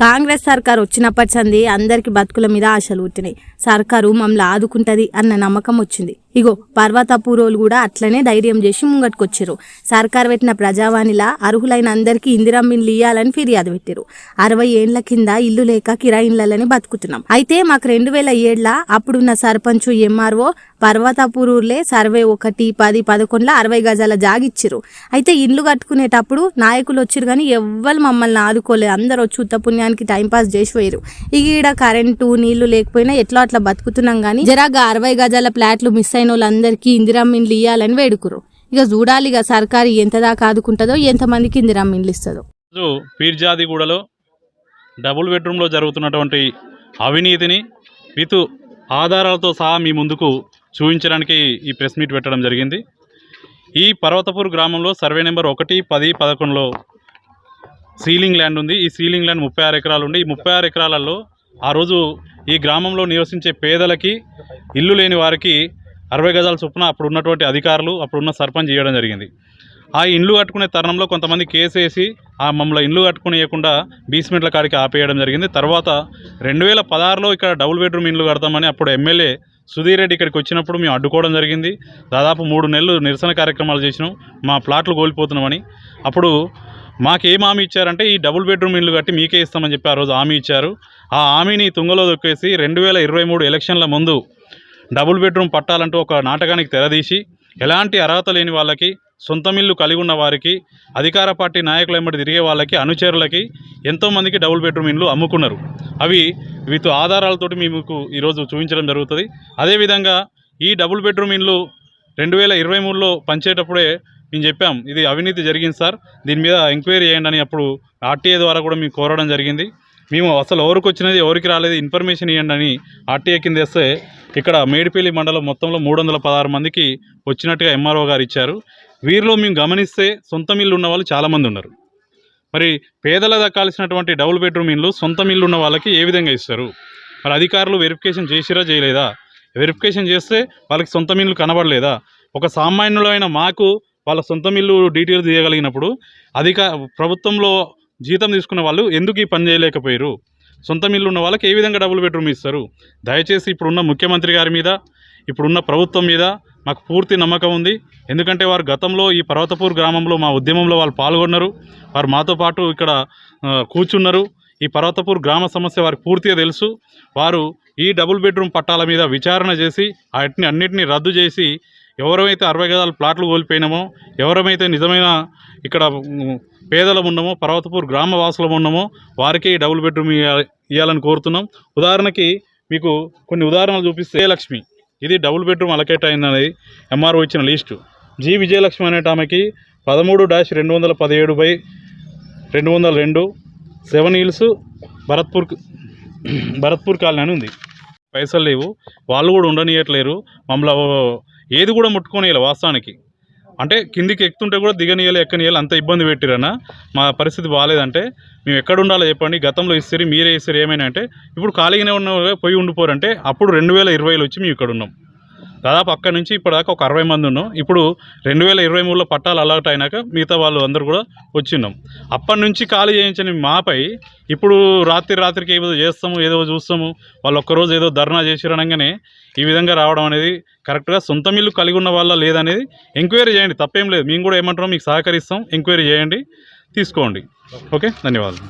కాంగ్రెస్ సర్కార్ వచ్చినప్పటి సంది అందరికి బతుకుల మీద ఆశలు పుట్టినాయి సర్కారు మమ్మల్ని ఆదుకుంటది అన్న నమ్మకం వచ్చింది. ఇగో పర్వతపూరోలు కూడా అట్లనే ధైర్యం చేసి ముంగట్టుకొచ్చారు సర్కార్ పెట్టిన ప్రజావాణిలా అర్హులైన అందరికీ ఇందిరమ్మిన్లు ఇయ్యాలని ఫిర్యాదు పెట్టారు. అరవై ఏండ్ల కింద ఇల్లు లేక కిరాయిన్లని బతుకుతున్నాం. అయితే మాకు రెండు వేల ఏళ్ళ అప్పుడున్న సర్పంచ్ ఎంఆర్ఓ పర్వతపూరులే సర్వే ఒకటి పది పదకొండులో అరవై గజాల జాగిచ్చారు. అయితే ఇల్లు కట్టుకునేటప్పుడు నాయకులు వచ్చారు కానీ ఎవ్వరు మమ్మల్ని ఆదుకోలేదు అందరూ వచ్చి ఉత్తపుణ్యానికి టైంపాస్ చేసి పోయారు ఇక ఈడ కరెంటు నీళ్ళు లేకపోయినా ఎట్లా అట్లా బతుకుతున్నాం కానీ జరాగా అరవై గజాల ప్లాట్లు మిస్ అయిన వాళ్ళందరికీ ఇందిరమ్మిన్లు ఇవ్వాలని వేడుకురు ఇక చూడాలి ఇక సర్కారు ఎంత దాకా ఆదుకుంటుందో ఎంతమందికి ఇందిరమ్మిన్లు ఇస్తుందో. పీర్జాదిగూడలో డబుల్ బెడ్రూమ్లో జరుగుతున్నటువంటి అవినీతిని విత్ ఆధారాలతో సహా మీ ముందుకు చూపించడానికి ఈ ప్రెస్ మీట్ పెట్టడం జరిగింది. ఈ పర్వతపూర్ గ్రామంలో సర్వే నెంబర్ ఒకటి పది పదకొండులో సీలింగ్ ల్యాండ్ ఉంది. ఈ సీలింగ్ ల్యాండ్ ముప్పై ఆరు ఎకరాలు ఉంది. ఈ ముప్పై ఆరు ఎకరాలలో ఆ రోజు ఈ గ్రామంలో నివసించే పేదలకి ఇల్లు లేని వారికి అరవై గజాల చొప్పున అప్పుడు ఉన్నటువంటి అధికారులు అప్పుడున్న సర్పంచ్ ఇవ్వడం జరిగింది. ఆ ఇండ్లు కట్టుకునే తరుణంలో కొంతమంది కేసు వేసి ఆ మమ్మల్ని ఇండ్లు కట్టుకునేయకుండా బీస్మెంట్ల కాడికి ఆపేయడం జరిగింది. తర్వాత రెండు వేల పదహారులో ఇక్కడ డబుల్ బెడ్రూమ్ ఇండ్లు కడతామని అప్పుడు ఎమ్మెల్యే సుధీర్ రెడ్డి ఇక్కడికి వచ్చినప్పుడు మేము అడ్డుకోవడం జరిగింది. దాదాపు మూడు నెలలు నిరసన కార్యక్రమాలు చేసినాం. మా ప్లాట్లు కోల్పోతున్నామని. అప్పుడు మాకేం హామీ ఇచ్చారంటే ఈ డబుల్ బెడ్రూమ్ ఇల్లు కట్టి మీకే ఇస్తామని చెప్పి ఆ రోజు హామీ ఇచ్చారు. ఆ హామీని తుంగలో దొక్కేసి రెండు వేల ఇరవై మూడు ఎలక్షన్ల ముందు డబుల్ బెడ్రూమ్ పట్టాలంటూ ఒక నాటకానికి తెరదీసి ఎలాంటి అర్హత లేని వాళ్ళకి సొంతమిల్లు కలిగి ఉన్న వారికి అధికార పార్టీ నాయకులు వెంబడి తిరిగే వాళ్ళకి అనుచరులకి ఎంతోమందికి డబుల్ బెడ్రూమ్ ఇండ్లు అమ్ముకున్నారు. అవి వీటి ఆధారాలతోటి మీకు ఈరోజు చూపించడం జరుగుతుంది. అదేవిధంగా ఈ డబుల్ బెడ్రూమ్ ఇండ్లు రెండు వేల ఇరవై మూడులో పంచేటప్పుడే మేము చెప్పాం ఇది అవినీతి జరిగింది సార్. దీని మీద ఎంక్వైరీ చేయండి అని అప్పుడు ఆర్టీఏ ద్వారా కూడా మేము కోరడం జరిగింది. మేము అసలు ఎవరికి వచ్చినది ఎవరికి రాలేదు ఇన్ఫర్మేషన్ ఇవ్వండి అని ఆర్టీఏ కింద వేస్తే ఇక్కడ మేడిపల్లి మండలం మొత్తంలో మూడు వందల పదహారు మందికి వచ్చినట్టుగా ఎంఆర్ఓ గారు ఇచ్చారు. వీరిలో మేము గమనిస్తే సొంత ఇల్లు ఉన్న వాళ్ళు చాలామంది ఉన్నారు. మరి పేదల దక్కాల్సినటువంటి డబుల్ బెడ్రూమ్ ఇల్లు సొంత ఇల్లు ఉన్న వాళ్ళకి ఏ విధంగా ఇస్తారు? మరి అధికారులు వెరిఫికేషన్ చేసిరా చేయలేదా? వెరిఫికేషన్ చేస్తే వాళ్ళకి సొంత ఇల్లు కనబడలేదా? ఒక సామాన్యులైన మాకు వాళ్ళ సొంత ఇల్లు డీటెయిల్స్ తీయగలిగినప్పుడు అధిక ప్రభుత్వంలో జీతం తీసుకున్న వాళ్ళు ఎందుకు ఈ పని చేయలేకపోయారు సొంత ఇల్లు ఉన్న వాళ్ళకి ఏ విధంగా డబుల్ బెడ్రూమ్ ఇస్తారు? దయచేసి ఇప్పుడున్న ముఖ్యమంత్రి గారి మీద ఇప్పుడున్న ప్రభుత్వం మీద మాకు పూర్తి నమ్మకం ఉంది. ఎందుకంటే వారు గతంలో ఈ పర్వతపూర్ గ్రామంలో మా ఉద్యమంలో వాళ్ళు పాల్గొన్నారు. వారు మాతో పాటు ఇక్కడ కూర్చున్నారు. ఈ పర్వతపూర్ గ్రామ సమస్య వారికి పూర్తిగా తెలుసు. వారు ఈ డబుల్ బెడ్రూమ్ పట్టాల మీద విచారణ చేసి వాటిని అన్నిటినీ రద్దు చేసి ఎవరైతే అరవై గదాల ప్లాట్లు కోల్పోయినామో ఎవరమైతే నిజమైన ఇక్కడ ఉమ్, పేదలం ఉన్నామో పర్వతపూర్ గ్రామ వాసులం ఉన్నామో వారికి డబుల్ బెడ్రూమ్ ఇవ్వాలని కోరుతున్నాం. ఉదాహరణకి మీకు కొన్ని ఉదాహరణలు చూపిస్తే లక్ష్మి ఇది డబుల్ బెడ్రూమ్ అలకేట్ అయిందనేది ఎంఆర్ఓ ఇచ్చిన లిస్టు. జి విజయలక్ష్మి అనేట ఆమెకి పదమూడు డాష్ రెండు వందల పదిహేడు బై రెండు వందల రెండు seven hills Bharatpur Bharatpur colony అని ఉంది. పైసలు లేవు. వాళ్ళు కూడా ఉండనియట్లేరు. మమ్మల్ని ఏది కూడా ముట్టుకోనియాలి వాస్తవానికి. అంటే కిందికి ఎక్కుతుంటే కూడా దిగనీయాలి ఎక్కనీయాలి అంత ఇబ్బంది పెట్టిరన్న మా పరిస్థితి బాగాలేదంటే మేము ఎక్కడ ఉండాలో చెప్పండి గతంలో ఇస్తారు మీరే ఇస్తారు ఏమైనా అంటే ఇప్పుడు ఖాళీగానే ఉన్న పోయి ఉండిపోరంటే అప్పుడు రెండు వేల ఇరవైలో వచ్చి మేము ఇక్కడ ఉన్నాం. దాదాపు అక్కడ నుంచి ఇప్పటిదాకా ఒక అరవై మంది ఉన్నాం. ఇప్పుడు రెండు వేల ఇరవై మూడులో పట్టాలు అలాట్ అయినాక మిగతా వాళ్ళు అందరూ కూడా వచ్చిన్నాం అప్పటి నుంచి ఖాళీ చేయించని మాపై ఇప్పుడు రాత్రి రాత్రికి ఏదో చేస్తాము ఏదో చూస్తాము. వాళ్ళు ఒక్కరోజు ఏదో ధర్నా చేసిరనగానే ఈ విధంగా రావడం అనేది కరెక్ట్గా సొంత ఇల్లు కలిగి ఉన్న వాళ్ళ లేదనేది ఎంక్వైరీ చేయండి. తప్పేం లేదు. మేము కూడా ఏమంటారో మీకు సహకరిస్తాం. ఎంక్వైరీ చేయండి. తీసుకోండి. ఓకే? ధన్యవాదాలు.